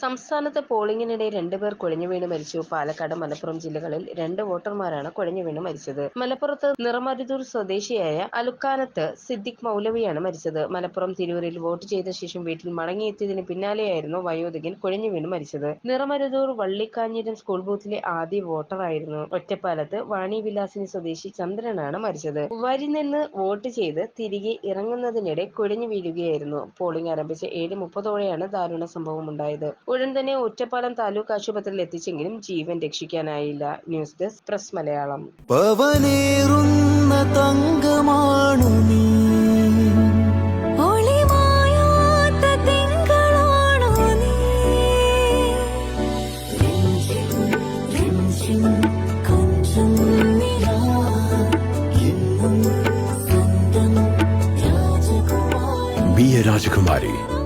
സംസ്ഥാനത്ത് പോളിംഗിനിടെ രണ്ടുപേർ കുഴഞ്ഞു വീണ് മരിച്ചു. പാലക്കാട് മലപ്പുറം ജില്ലകളിൽ രണ്ട് വോട്ടർമാരാണ് കുഴഞ്ഞു വീണ് മരിച്ചത്. മലപ്പുറത്ത് നിറമരുതൂർ സ്വദേശിയായ അലുക്കാനത്ത് സിദ്ദിഖ് മൗലവിയാണ് മരിച്ചത്. മലപ്പുറം തിരൂരിൽ വോട്ട് ചെയ്ത ശേഷം വീട്ടിൽ മടങ്ങിയെത്തിയതിന് പിന്നാലെയായിരുന്നു വയോധികൻ കുഴഞ്ഞു വീണ് മരിച്ചത്. നിറമരുതൂർ വള്ളിക്കാഞ്ഞിരം സ്കൂൾ ബൂത്തിലെ ആദ്യ വോട്ടറായിരുന്നു. ഒറ്റപ്പാലത്ത് വാണിവിലാസിനി സ്വദേശി ചന്ദ്രനാണ് മരിച്ചത്. വരി നിന്ന് വോട്ട് ചെയ്ത് തിരികെ ഇറങ്ങുന്നതിനിടെ കുഴഞ്ഞു വീഴുകയായിരുന്നു. പോളിംഗ് ആരംഭിച്ച ഏഴ് മുപ്പതോടെയാണ് ദാരുണ സംഭവം ഉണ്ടായത് ഉടൻ തന്നെ ഒറ്റപ്പാലം താലൂക്ക് ആശുപത്രിയിൽ എത്തിച്ചെങ്കിലും ജീവൻ രക്ഷിക്കാനായില്ല. News desk press Malayalam. പവനേറുന്ന തങ്കമാണു നീ. രാജകുമാരി